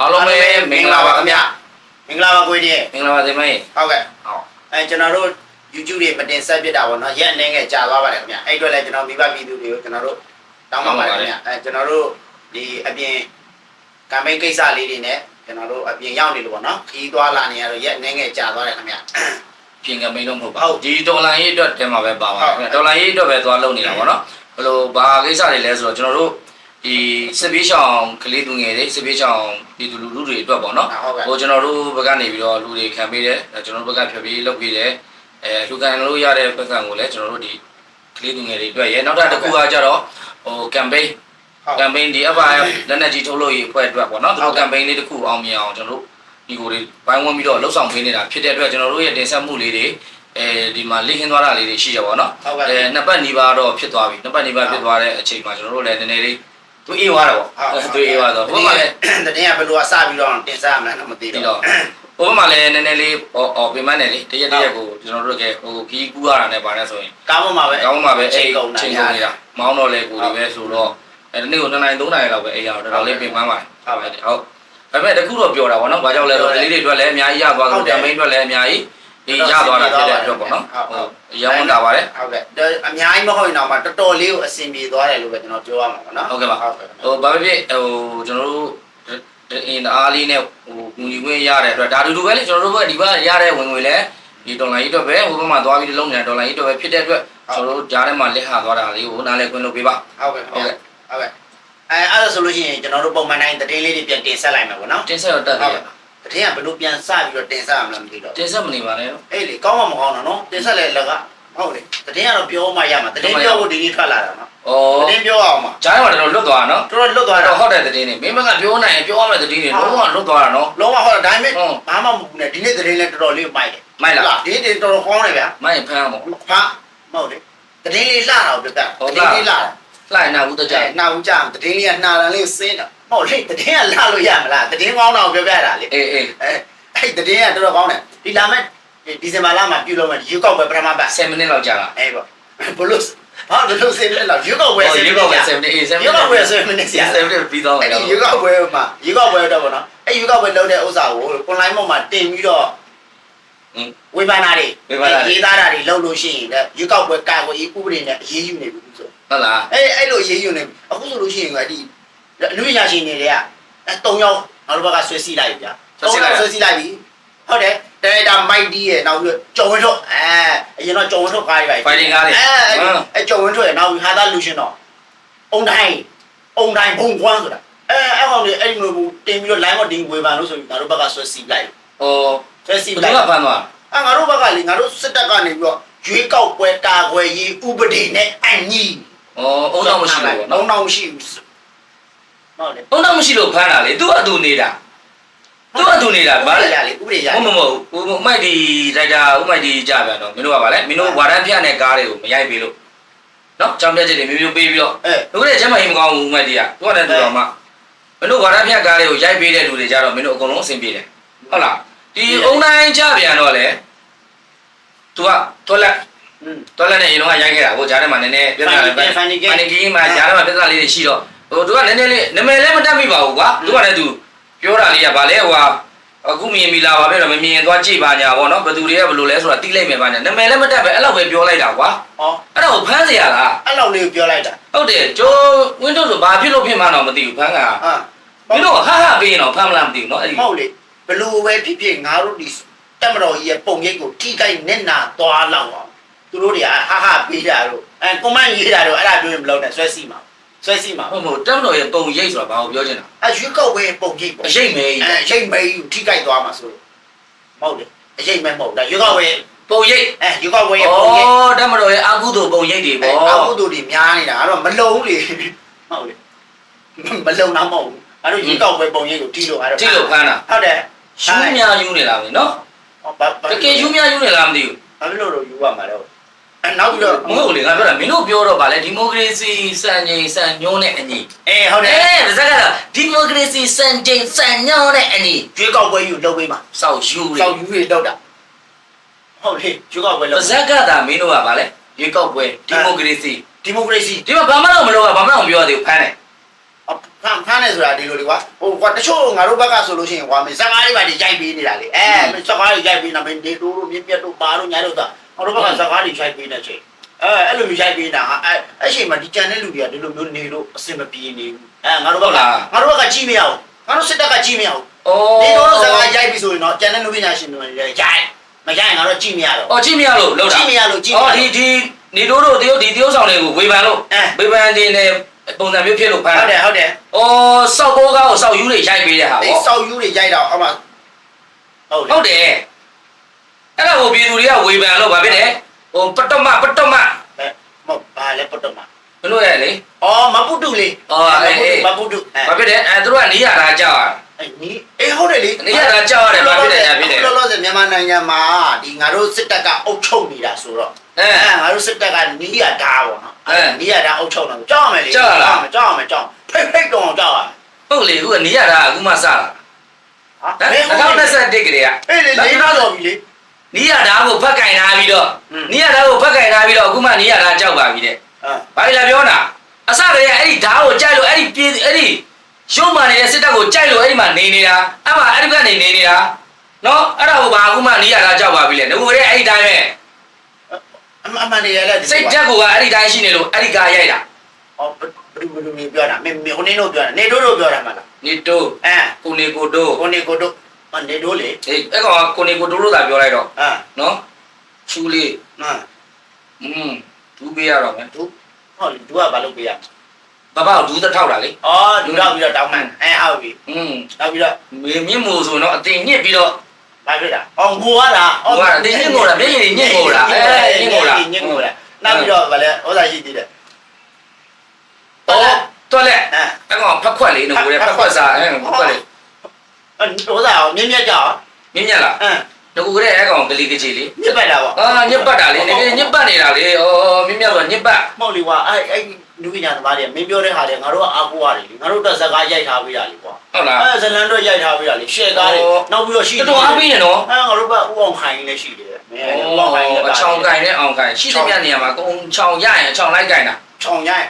အားလုံးပဲမင်္ဂလာပါခင်ဗျာမင်္ဂလာပါကိုကြီးမင်္ဂလာပါတင်မေးဟုတ်ကဲ့ဟုတ်အဲကျွန်တော်တို့ YouTube တွေမတင်ဆက်ပြစ်တာပေါ့နော်ရက်အနေငယ်ကြာသွားပါတယ်ခင်ဗျအဲ့အတွက်လည်းကျွန်တော်မိဘပြည်သူတွေကိုကျွန်တော်တို့တောင်းပန်ပါတယ်ခင်ဗျအဲကျွန်တော်တို့ဒီအပြင်ကမ်ပိန်းကိစ္စလေးတွေနဲ့ကျွန်တော်တို့အပြင်ရောက်နေလို့ပေါ့နော်ခီးသွားလာနေရတော့ရက်အနေငယ်ကြာသွားတယ်ခင်ဗျပြင်ကမိန်တော့မဟုတ်ပါဟုတ်ဒီဒေါ်လာရေးအတွက်တဲမှာပဲပါပါဟုတ်ခင်ဗျာဒေါ်လာရေးအတွက်ပဲသွားလုပ်နေတာပေါ့နော်ဘယ်လိုဘာကိစ္စတွေလဲဆိုတော့ကျွန်တော်တို့ ဒီစစ်ပေးချောင်ကလေးသူငယ်တွေစစ်ပေးချောင်ပြည်သူလူထုတွေအတွက်ပေါ့နော်ဟုတ်ကဲ့ဟိုကျွန်တော်တို့ဘက်ကနေပြီးတော့လူတွေခံပေးတယ်အဲကျွန်တော်တို့ဘက်ကဖြတ်ပြီးလုပ်ပေးတယ်အဲလူကန်လို့ရတဲ့ဘက်ကံကိုလည်းကျွန်တော်တို့ဒီကလေးသူငယ်တွေအတွက်ရနောက်တစ်ခုကကြတော့ဟို campaign ဟုတ် campaign ဒီ FIF လက်နက်ကြီးထုတ်လို့ရေးအဖွဲ့အတွက်ပေါ့နော်သူဟုတ်တို့ကဲ့ campaign လေးတစ်ခုအောင်မြင်အောင်ကျွန်တော်တို့ဒီကိုတွေဘိုင်းဝန်းပြီးတော့လှုပ်ဆောင်ပေးနေတာဖြစ်တဲ့အတွက်ကျွန်တော်တို့ရဲ့တင်ဆက်မှုလေးတွေအဲဒီမှာလိခင်းသွားတာလေးတွေရှိကြပါတော့ဟုတ်ကဲ့အဲနှစ်ပတ်နီးပါတော့ဖြစ်သွားပြီနှစ်ပတ်နီးပါဖြစ်သွားတဲ့အချိန်မှာကျွန်တော်တို့လည်းနည်းနည်းလေး သူအေးသွားတော့ပေါ့သူအေးသွားတော့ဘုမလည်းတကယ်ကဘယ်လိုအစပြီးတော့တင်ဆက်ရမလဲတော့မသိပြီးတော့တော့ဘုမလည်းနည်းနည်းလေးဟောဟောပြင်မနေလေတရက်တရက်ကိုကျွန်တော်တို့ကဟိုခီးကူးရတာနဲ့ပါနေဆိုရင်ကောင်းမှမှာပဲကောင်းမှာပဲချိန်အိတ်ကုန်တာချိန်ညာကုန်နေတာမောင်းတော့လေကိုတွေပဲဆိုတော့အဲဒီနေ့ကို2နိုင်3နိုင်လောက်ပဲအိတ်ရအောင်တော်တော်လေးပြင်ပန်းပါတယ်ဟုတ်ပါတဟုတ်ယ်ဟုတ်ဒါပေမဲ့တခုတော့ပြောတာပေါ့နော်ဘာကြောင့်လဲဆိုတော့ကလေးတွေအတွက်လည်းအများကြီးရသွားဟုတယ်တ်တယ်တမိန်အတွက်လည်းအများကြီး ဒီရသွားတာဖြစ်တဲ့အတွက်ပေါ့နော်ဟုတ်ဟုတ်ဟုတ်ရောင်းတာပါတယ်ဟုတ်ကဲ့ဒါအများကြီးမဟုတ်ရင်တော့မှတော်တော်လေးကိုအဆင်ပြေသွားတယ်လို့ပဲကျွန်တော်ပြောရမှာပေါ့နော်ဟုတ်ကဲ့ပါဟုတ်ကဲ့ဟိုဘာဖြစ်ဖြစ်ဟိုကျွန်တော်တို့အင်းအားလေးနဲ့ဟိုငွေငွေရတဲ့အတွက်ဒါတူတူပဲလေကျွန်တော်တို့ဘက်ဒီဘက်ရတဲ့ဝင်ငွေလည်းဒီဒေါ်လာကြီးအတွက်ပဲဟိုဘက်မှာသွားပြီးလုံးနေတာဒေါ်လာကြီးအတွက်ပဲဖြစ်တဲ့အတွက်ကျွန်တော်တို့ကြားထဲမှာလက်ဟာသွားတာလေးကိုနားလဲခွင့်လုပ်ပေးပါဟုတ်ကဲ့ဟုတ်ကဲ့ဟုတ်ကဲ့အဲအဲ့ဒါဆိုလို့ရှိရင်ကျွန်တော်တို့ပုံမှန်တိုင်းသတင်းလေးတွေပြန်တင်ဆက်လိုက်မယ်ပေါ့နော်တင်ဆက်တော့တက်ပြီ သတင်းကဘယ်လိုပြန်စပြီးတော့တင်ဆက်ရမလဲမသိတော့တင်ဆက်မနေပါနဲ့အေးလေကောင်းမှမကောင်းတော့နော်တင်ဆက်လဲလက်ကဟုတ်လေသတင်းကတော့ပြောမှရမှာသတင်းပြောဖို့ဒီနေ့ထွက်လာတာနော်ဩသတင်းပြောအောင်မှာကြားထဲမှာတော်တော်လွတ်သွားတာနော်တော်တော်လွတ်သွားအဲ့တာတော့ဟုတ်တဲ့သတင်းတွေမင်းမကပြောနိုင်ရင်ပြောရမယ့်သတင်းတွေလုံးဝလွတ်သွားတာနော်လုံးဝဟုတ်တယ်ဒါပေမဲ့ဟုတ်ဘာမှမဟုတ်ဘူးနဲ့ဒီနေ့သတင်းလဲတော်တော်လေးမိုက်တယ်မိုက်လားဒီနေ့တော်တော်ကောင်းတယ်ဗျာမိုက်ဖမ်းအောင်ဖာမဟုတ်လေသတင်းလေးလှတာကိုပြတ်ဟုတ်တလားယ်သတင်းလေးလှတာလှိုင်နာဘူးတကြအဲနှာဦးကြအောင်သတင်းလေးကနှာတန်လေးကိုစင်းတာမ ဟုတ်လေသတင်းကလှလို့ရမလားသတင်းကောင်းတာကိုပြောပြတာလေအေးအေးအဲအဲ့သတင်းကတော်တော်ကောင်းတယ်ဒီလာမဲ့ဒီဇင်ဘာလမှာပြုလုပ်မယ်ရွေးကောက်ပွဲပထမပတ်7မိနစ်လောက်ကြာတာအဲပေါ့ဘလို့ဟာဘလို့စင်းလဲလောက်ရွေးကောက်ပွဲဟောစင်းရေလဲကောက်ပဲကြာ7မိနစ်အေး7မိနစ်ရွေးကောက်ပွဲစင်းမနေစရာ7မိနစ်ပြီးတော့မယ်အဲ့ဒီရွေးကောက်ပွဲမှာရွေးကောက်ပွဲတော့ဗောနော်အဲ့ရွေးကောက်ပွဲလုပ်တဲ့ဥစ္စာကို online ပေါ်မှာတင်ပြီးတော့อืมဝေဖန်တာတွေဝေဖန်တာတွေရေးသားတာတွေလုပ်လို့ရှိရင်လည်းရွေးကောက်ပွဲကာကွယ်ရေးဥပဒေနဲ့အရေးယူနေပြီဆိုဟုတ်လားအဲ့အဲ့လိုအရေးယူနေပြီအခုဆိုလို့ရှိရင်ကဒီ လူပညာရှင်တွေတွေကအဲ၃ယောက်နောက်တစ်ဘက်ကဆွဲစီးလိုက်ပြီဗျာ၃ယောက်ဆွဲစီးလိုက်ပြီဟုတ်တယ်ဒါရိုက်တာမိုက်တီးရဲ့နောက်ပြီးကျော်ဝင်းထုတ်အဲအရင်တော့ကျော်ဝင်းထုတ်ကားတွေပါဖိုင်တင်ကားတွေအဲအဲကျော်ဝင်းထုတ်ရဲ့နောက်ပြီးဟာသားလူရှင်တော့အုံတိုင်းအုံတိုင်းဘုံကွမ်းဆိုတာအဲအဲ့ကောင်တွေအဲ့ဒီလိုတင်ပြီးတော့ line မတင်ဝေဖန်လို့ဆိုပြီးငါတို့ဘက်ကဆွဲစီးလိုက်ဟိုဆွဲစီးဘယ်လိုသူက်ကဖမ်းသွားအဲငါတို့ဘက်ကလေငါတို့စစ်တပ်ကနေပြီးတော့ရွေးကောက်ပွဲကာကွယ်ရေးဥပဒေနဲ့အညီဩအုံတော့မရှိလို့ပေါ့နော်နော်တော့မရှိဘူး ဟုတ်လေအုံတော့မရှိလို့ဖမ်းတာလေသူကသူနေတာသူကသူနေတာဗာဥပလေဒေရလေဥပဒေရမမမဟိုမိုက်ဒီလိုက်တာဥမိုက်ဒီကြပြန်တော့မင်းတို့ကဗာလေမင်းတို့ဝါရန်ဖြတ်တဲ့ကားတွေကိုမရိုက်ပေးလို့နော်ကြောင်ပြက်ချက်တွေမျိုးမျိုးပေးပြီးတော့အဲတို့ကလည်းကျမကြီးမကောင်းဘူးဥမိုက်ဒီကသူကလည်းတူတော်မှမင်းတို့ဝါရန်ဖြတ်ကားတွေကိုရိုက်ပေးတဲ့လူတွေကြတော့မင်းတို့အကုန်လုံးအဆင်ပြေတယ်ဟုတ်လားဒီအုံတိုင်းကြပြန်တော့လေသူကတွက်လက်อืมတွက်လက်နဲ့ရင်တော့ရိုက်ခဲ့တာကိုဂျားထဲမှာနည်းနည်းပြဿနာလေးပဲဖိုင်နီကေအန်ကီမှာဂျားထဲမှာပြဿနာလေးတွေရှိတော့ ဟိုသူကနည်းနည်းလေးနမယ်လည်းမတတ်မိပါဘူးကွာသူကလည်းသူပြောတာလေးကဗာလဲဟိုဟာအခုမြင်ပြီလားဗာပဲတော့မမြင်သွားကြည့်ပါညာဗောနော်ဘယ်သူတွေကဘယ်လိုလဲဆိုတာသိလိုက်မယ်ဗာညာနမယ်လည်းမတတ်ပဲအဲ့လောက်ပဲပြောလိုက်တာကွာ ဟော အဲ့တော့ဖမ်းเสียရလား အဲ့လောက်လေးကိုပြောလိုက်တာ ဟုတ်တယ်ကျိုးဝင်းတို့ဆိုဘာဖြစ်လို့ဖြစ်မှန်းတော့မသိဘူးဖမ်းက ဟာ မင်းတို့ဟာဟာပေးရင်တော့ဖမ်းမလားမသိဘူးနော်အဲ့ဒီ မဟုတ်လေဘလို့ပဲဖြစ်ဖြစ်ငါတို့ဒီတက်မတော်ကြီးရဲ့ပုံရိပ်ကိုထိခိုက်နဲ့နာသွားလောက်အောင်သူတို့တွေကဟာဟာပေးတာတို့အဲကွန်မန့်ရေးတာတို့အဲ့ဒါပြောရင်မလုပ်နဲ့ဆွဲစီမှာ ဆွဲစီမှာဟုတ်မဟုတ်တက်မတော်ရဲ့ပုံရိပ်ဆိုတာဘာကိုပြောချင်တာအဲရွေးကောက်ပွဲပုံရိပ်ပေါ့အရေးမဲကြီးအဲရိပ်မဲကြီးကိုထိခိုက်သွားမှာဆိုမဟုတ်လေအရိပ်မဲမဟုတ်ဒါရွေးကောက်ပွဲပုံရိပ်အဲရွေးကောက်ပွဲဩရဲ့ပုံရိပ်တက်မတော်ရဲ့အာကုသိုလ်ပုံရိပ်တွေအဲပေါ့အကုသိုလ်တွေများနေတာအဲ့တော့မလုံးလေဟုတ်လေမလုံးတော့မဟုတ်ဘူးအဲ့တော့ရေကောက်ပွဲပုံရိပ်ကိုတီးလို့အဲ့တော့တိလို့ဖမ်းတာဟုတ်တယ်ယူများယူနေလားမင်းနော်ဘာဘာတကယ်ယူများယူနေလားမသိဘူးဘာဖြစ်လို့တော့ယူရမှာတော့အဲ နောက်ပြီးတော့မဟုတ်လေငါပြောတာမင်းတို့ပြောတော့ဗာလဲဒီမိုကရေစီစံချိန်စံညွှန်းနဲ့အညီအဲဟုတ်တယ်အဲဒါစကားကတော့ဒီမိုကရေစီစံချိန်စံညွှန်းနဲ့အညီရေကောက်ပွဲယူလုပ်ပေးမှာစောက်ယူလေစောက်ယူတွေလောက်တာဟုတ်လေရေကောက်ပွဲပါလုပ်ဇက်ကတာမင်းတို့ကဗာလဲရွေးကောက်ပွဲဒီမိုကရေစီဒီမိုကရေစီဒီမှာဘာမှတော့မလုပ်ရဘာမှတော့မပြောရသေးဘူးဖမ်းတယ်ဖဖမ်းဖမ်းနေဆိုတာဒီလိုလေကွာဟိုကွာတချို့ငါတို့ဘက်ကဆိုလို့ရှိရင်ကွာမင်းစကားလေးပါဒီရိုက်ပေးနေတာလေအဲမင်းစကားလေးရိုက်ပေးနေမင်းဒီတို့တို့မြင်းပြတ်တို့ပါတို့ညာတို့သာ ငါတို့ဘက်ကစကားလေးရိုက်ပေးနေချိန်အဲအဲ့လိုမျိုးရိုက်ပေးတာအဲအဲ့ချိန်မှာဒီကြံတဲ့လူတွေကဒီလိုမျိုးနေလို့အဆင်မပြေနေဘူးအဲငါတို့ဘက်ကငါတို့ဘက်ကကြည့်မရဘူးငါတို့စစ်တပ်ကကြည့်မရဘူးအော်ဒီတို့စကားရိုက်ပြီဆိုရင်တော့ကြံတဲ့လူပညာရှင်တွေလည်းရိုက်မရိုက်ရင်ငါတို့ကြည့်မရတော့အော်ကြည့်မရလို့လောက်တာကြည့်မရလို့ကြည့်မရအော်လို့ဒီဒီနေတို့တို့တရုတ်ဒီတရုတ်ဆောင်တွေကိုဝေဖန်လို့အဲဝေဖန်တင်တဲ့ပုံစံမျိုးဖြစ်လို့ဖန်ဟုတ်တယ်ဟုတ်တယ်အော်စောက်ဘောကားကိုစောက်ယူတွေရိုက်ပေးတဲ့ဟာဒီပေါ့ဆောက်ယူတွေရိုက်တော့အမှဟုတ်တယ်ဟုတ်တယ် အဲ့ဒါကိုပြည်သူတွေကဝေဖန်လို့ဗာဖြစ်တယ်ဟိုပတ္တမပတ္တမမဟုတ်ဘာလဲပတ်တော့မှာဘယ်လိုရလဲအော်မပုတုလေအော်အေးအေးမပုတုအဲဗာဖြစ်တယ်အဲသူတို့ကနေရတာကြောက်ရအဲ့နီးအေးဟုတ်တယ်လေနေရတာကြောက်ရတယ်ဗာဖြစ်တယ်ဗာဖြစ်တယ်လောလောဆယ်မြန်မာနိုင်ငံမှာဒီငါတို့စစ်တပ်ကအုပ်ချုပ်နေတာဆိုတော့အဲအဲငါတို့စစ်တပ်ကနီးရတာပေါ့နော်အဲနီးရတာအုပ်ချုပ်နေကြောက်ရမယ်လေကြောက်ရလားကြောက်ရမယ်ကြောက်ဖိတ်ဖိတ်တော့ကြောက်ရမယ်ဟုတ်လေခုကနေရတာအခုမှစလာဟာဒါ2021ကလေးကအေးလေလေးတော့တော်ပြီလေ နီးရတာကိုဖက်ကင်ထားပြီးတော့อืมနီးရတာကိုဖက်ကင်ထားပြီးတော့အခုမှနီးရတာကြောက်ပါပြီတဲ့အဲဘာလဲပြောတာအစကတည်းကအဲ့ဒီဓာတ်ကိုကြိုက်လို့အဲ့ဒီပြေးအဲ့ဒီရုံးမှနေတဲ့စစ်တပ်ကိုကြိုက်လို့အဲ့ဒီမှာနေနေတာအဲ့မှာအဲ့ဒီကနေနေနေတာနော်အဲ့ဒါကိုဘာအခုမှနီးရတာကြောက်ပါပြီလေငကိုတဲ့အဲ့ဒီတိုင်းပဲအမှန်အမှန်နေရလဲစိတ်ဓာတ်ကအဲ့ဒီတိုင်းရှိနေလို့အဲ့ဒီကားရိုက်တာဟောဘယ်လိုဘယ်လိုမျိုးပြောတာမင်းမင်းဟိုနေတို့ပြောတာနေတို့တို့ပြောတာမလားနေတိုးအဲကိုနေကိုတိုးကိုနေကိုတို့ နေတို့လေ အေးအဲ့ကောင်ကကိုနေကိုတိုးလို့သာပြောလိုက်တော့ အဲ နော်ချူလေး ဟမ် อืมဒူးပေးရတော့မယ် သူဟုတ်လေသူကဘာလုပ်ပေးရ ဘဘကိုဒူးသက်ထောက်တာလေ အော်လူတော့ပြီးတော့တောင်းမှန်အဲဟုတ်ပြီ อืม နောက်ပြီးတော့ မေမြင့်မို့ဆိုတော့အတင်ညစ်ပြီးတော့ ဘာဖြစ်တာအော်ငိုရတာ ဟိုကအတင်ညစ်ငိုတာမျက်ရည်ညစ်ငိုတာအဲညစ်ငိုတာ ညစ်ငိုတာနောက်ပြီးတော့ဗာလဲဥစားရှိသေးတယ် တော့တော့လက် အဲ အဲ့ကောင်ဖက်ခွက်လေးနော်ကိုရဖက်ခွက်စားအဲဖက်ခွက်လေး ဥစားအောင်မြင်းမြတ်ကြောက်မြင့်မြတ်လားအဲငကိုရဲအဲ့ကောင်ကလေးကကြီးလေးညစ်ပတ်တာပေါ့အာညစ်ပတ်တာလေနေညစ်ပတ်နေတာလေဩမြင့်မြတ်ဆိုညစ်ပတ်မဟုတ်လေကွာအဲ့အဲ့လူပညာသမားတွေမင်းပြောတဲ့ဟာတွေငါတို့ကအားကိုးရတယ်လေငါတို့တော့ဇကားရိုက်ထားပေးတာလေကွာဟုတ်လားအဲဇလန်တော့ရိုက်ထားပေးတာလေရှယ်ကားတွေနောက်ပြီးတော့ရှိတော်တော်အားပေးနေနော်အဲငါတို့ကဥအောင်ခိုင်လည်းရှိတယ်မင်းဥအောင်ခိုင်လည်းအချောင်ကင်နဲ့အောင်ကင်ရှိသမျှနေရာမှာကုံချောင်ရရင်အချောင်လိုက်ကင်တာချောင်ရိုက်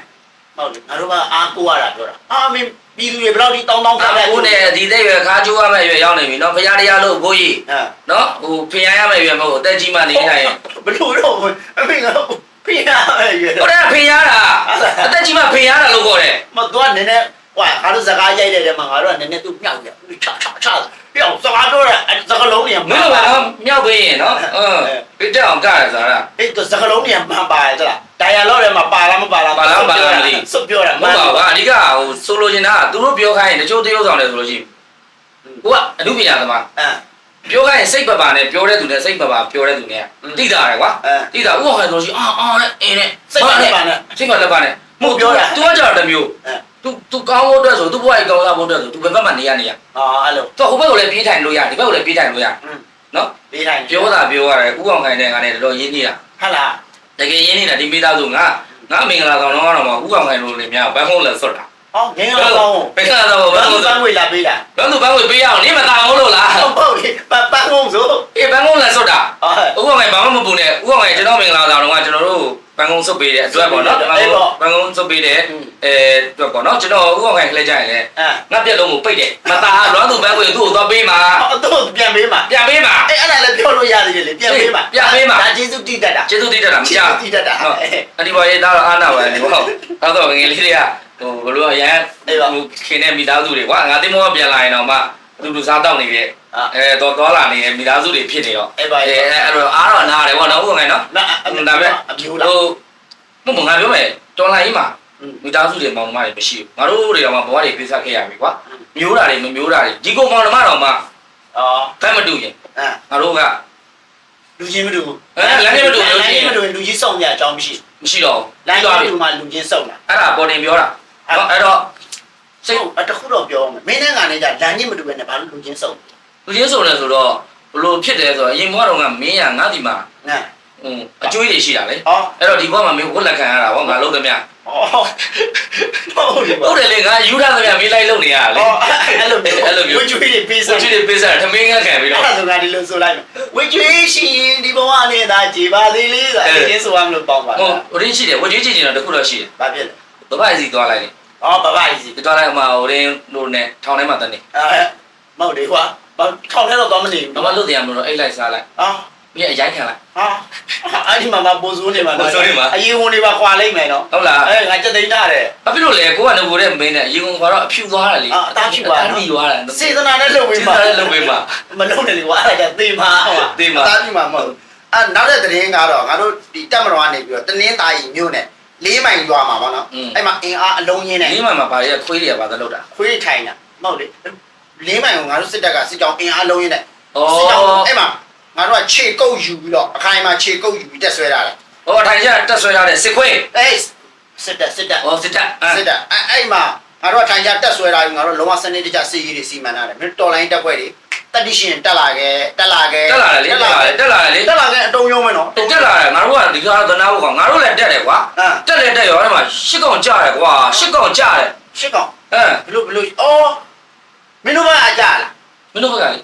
ဟုတ်လေငါတို့ကအားကိုးရတာပြောတာအာမင်း ပြည်သူတွေဘယ်လောက်ထိတောင်းတောင်းအာခါတဲ့ကိုနဲ့ဒီတဲ့ရွယ်ခါကျိုးရမယ့်ရွယ်ရောက်နေပြီနော်ဖရားတရားလို့ကိုကြီးအဲနော်ဟိုဖျားရမယ့်ရွယ်မဟုတ်အသက်ကြီးမှနေနေရင်ဘလို့တော့အမေငါဖိရရဲ့ဟုတ်တယ်ဖျားတာအသက်ကြီးမှဖျားတာလို့ခေါ်တယ်မတော့နည်းနည်းဟွာငါတို့စကားရိုက်တဲ့တဲမှာငါတို့ကနည်းနည်းသူမြောက်ရချာချာချာ ပြောစကားတော့စကားလုံးကြီးမင်းတို့ကနော်မြောက်ပေးရင်နော်အင်းပြတက်အောင်ကရဆိုတာအဲ့တော့စကားလုံးကြီးမှန်ပါတယ်သလားဒါရလောထဲမှာပါလားမပါလားစွပြောတာမဟုတ်ပါဘူးအဓိကဟိုဆိုလိုချင်တာကသူတို့ပြောခိုင်းရင်တချို့တရုပ်ဆောင်တယ်ဆိုလို့ရှိရင်ကိုကအမှုပညာသမားအဲပြောခိုင်းရင်စိတ်ပပါနဲ့ပြောတဲ့သူနဲ့စိတ်ပပါပြောတဲ့သူနဲ့တိတာတယ်ကွာအဲ တိတာဥအောင်ဟဲ့ဆိုလို့ရှိရင်အာအာနဲ့အင်းနဲ့စိတ်ပါနဲ့ပါနဲ့ စိတ်ပါလက်ပါနဲ့မှုပြောတာ သူကကြောက်တယ်မျိုးအဲ သူသူကောင်းဖို့အတွက်ဆိုသူဘဝကြီးကောင်းစားဖို့အတွက်ဆိုသူဘယ်ဘက်မှနေရနေရအာအဲ့လိုသူဟိုဘက်ကိုလည်းပြေးထိုင်လို့ရဒီဘက်ကိုလည်းပြေးထိုင်လို့ရနော်ပေးတိုင်းပြောတာပြောရတယ်ဥအောင်ခိုင်းတဲ့ကနေတော်တော်ရင်းနေတာဟုတ်လားတကယ်ရင်းနေတာဒီမိသားစုငါငါမင်္ဂလာဆောင်တော့ကတော့မှဥအောင်ခိုင်းလို့လည်းများဘန်းကုန်းလည်းဆွတ်တာ ဟောငင်းလာတော့ဘယ်ကတော့ဘဘာန်းကုလို့န်းစမ်းဝေးလာပေးတာဘန်းသူဘန်းကိုပေးရအောင်နေမတာအောင်လို့လားဟုတ်ပေါ့လေပပန်းကုန်ဆိုအေးဘန်းကုန်းလည်းဆွတ်တာအာဥအောင်ခိုင်းဘာမှမပူနဲ့ဥအောင်ခိုင်းကျွန်တော်မင်္ဂလာဆောင်တော့ကကျွန်တော်တို့ဘန်းကုန်းဆွတ်ပေးတဲ့အတွက်ပေါ့နော်ဘန်းကုန်းဘန်းကုန်းဆွတ်ပေးတဲ့အဲအတွက်ပေါ့နော်ကျွန်တော်ဥအောင်ခိုင်းခလဲကြရင်လည်းအဲငါပြက်လုံးကိုပိတ်တယ်မတာလွမ်းသူဘန်းကိုသူ့ကိုသွားပေးမှာအော်တော့ပြန်ပေးမှာပြန်ပေးမှာအဲ့အဲ့ဒါလည်းပြောလို့ရသေးတယ်လေပြန်ပေးမှာဒါကျေးဇူးတည်တတ်တာကျေးဇူးတည်တတ်တာမကြတည်တတ်တာဟုတ်အဒီဘောရေးသားတော့အားနာပါတယ်ဒီဘောဟုတ်တော့ငယ်လေးတွေက ဟိုဘလို့အရန်ဟိုခင်တဲ့မိသားစုတွေကွာငါတင်မောပြန်လာရင်တော့မှသူလူစားတောက်နေတဲ့အဲတော့သွားလာနေတဲ့မိသားစုတွေဖြစ်နေတော့အဲ့ပါအဲရဲ့အဲ့တော့အားတော့နားတယ်ဗောနော်ဥက္ကဋ္ဌနော်နာအမြဒါပဲအပြူလားဟိုမမငါပြောမယ်တော်လာကြီးမှာမိသားစုတွေမောင်နှမတွေမရှိဘူးငါတို့တွေတော့မှဘဝတွေပြစ်ဆက်ခဲ့ရပြီကွာမျိုးတာတွေမမျိုးတာတွေဒီကောင်မောင်နှမတော်မှအော်ဖက်မတူရင်အဲငါတို့ကလူချင်းမတူအဲလမ်းချင်းမတူလို့လမ်းရှိရင်ချင်းမတူလူကြီးစုံကြအကြောင်းမရှိမရှိတော့လမ်းဘူးချင်းပြီးတူမှလူချင်းစုံတာအဲ့ဒါပေါ်တင်ပြောတာ နော်အဲ့တော့စိတ်အတခုတော့ပြောမယ်မင်းနဲ့ကနေကြလမ်းချင်းမတူပဲနဲ့ဘာလို့လူချင်းစုံလူချင်းဆိုလဲဆိုတော့ဘလို့ဖြစ်တယ်ဆိုတော့အရင်ဘဝတော့ကမင်းရငါဒီမှာနဲဟိုအကျွေးတွေရှိတာလေအော်အဲ့တော့ဒီဘဝမှာမင်းဝတ်လက်ခံရတာဗောငါလုံးသမျှအော်ဟုတ်ပြီဟုတ်တယ်လေငါယူထားသမျှမင်းလိုက်လုံနေရတာလေအော်အဲ့လိုဝကျွေးတွေပေးဝစားကျွေးတွေပေးစားတယ်ထမင်းငါခံပြီးအဲ့တော့ဒါဆိုကဒီလိုဆိုလိုက်မယ်ဝကျွေးရှိရင်ဒီဘဝနဲ့သာကြည်ပါသေးလေးဆိုတာအရင်ဆိုရမလို့ပေါင်းပါဟိုလားဟိုရင်းရှိတယ်ဝကျွေးချင်ချင်တော့တခုတော့ရှိတယ်ဘာဖြစ်လဲ ဘဘစီသွားလိုက်တယ်အော်ဘဘကြီးစီဒီတော့လည်းအမဟိုရင်းတို့နဲ့ထောင်ထဲမှာတနေအဲမဟုတ်လေကွာဘာထောင်ထဲတော့တော့မနေဘူးတော့မလွတ်တရားမလို့အိတ်လိုက်စားလိုက်အာပြီးရင်အရိုက်ခံလိုက် ဟာအဲ့ဒီမှာမပိုးစိုးနေမှာပိုးစိုးနေမှာ အရင်ဝင်နေပါခွာလိုက်မယ်နော်ဟုတ်လားအဲငါစက်သိန်းထားတယ်ဘာဖြစ်လို့လဲကိုကငိုတဲ့မင်းနဲ့ရေကုန်ကတော့အဖြူသွားတာလေအာအသားဖြူသွားတာအသားဖြူသွားတာစေတနာနဲ့လုပ်ပေးမှာစေတနာနဲ့လုပ်ပေးမှာမလုပ်နဲ့လေကွာအဲ့ဒါသေမှာဟုတ်လားသေမှာအသားပြမှာမဟုတ်ဘူးအဲနောက်တဲ့သတင်းကတော့ငါတို့ဒီတက်မတော်ကနေပြီးတော့တနင်းသားကြီးမြို့နဲ့ လေးမိုင်ရွာမှာပေါ့နော်အဲ့မှာအင်အားအလုံးရင်းနဲ့ဒီမှာမှာဗာရခွေးတွေကဗာသလောက်တာခွေးထိုင်တာမဟုတ်လေလေးမိုင်ကိုငါတို့စစ်တပ်ကစစ်ကြောင်းအင်အားလုံးရင်းနဲ့ဩစစ်ကြောင်းအဲ့မှာငါတို့ကခြေကုပ်ယူပြီးတော့အခိုင်အမာခြေကုပ်ယူပြီးတက်ဆွဲတာလေဟောထိုင်ကြတက်ဆွဲထားတဲ့စစ်ခွေးအေးစစ်တပ်စစ်တပ်ဩစစ်တပ်အဲစစ်တပ်အဲ့အဲ့မှာငါတို့ကထိုင်ကြတက်ဆွဲတာယူငါတို့လုံးဝစနစ်တကျစီရီတွေစီမံထားတယ်မင်းတော်လိုင်းတက်ခွဲတွေ တက်တိရှင်တက်လာခဲ့တက်လာခဲ့တက်လာတယ်လေတက်လာတယ်တက်လာတယ်လေတက်လာခဲ့အတုံးရုံးမယ်နော်တက်လာတယ်ငါတို့ကဒီကားသနာဘုကောင်ငါတို့လည်းတက်တယ်ကွာဟမ်တက်လေတက်ရောအဲ့မှာရှစ်ကောင်ကြတယ်ကွာရှစ်ကောင်ကြတယ်ရှစ်ကောင်အဲဘလို့ဘလို့အော်မင်းတို့ကအကြလားမင်းတို့ဘက်ကလေ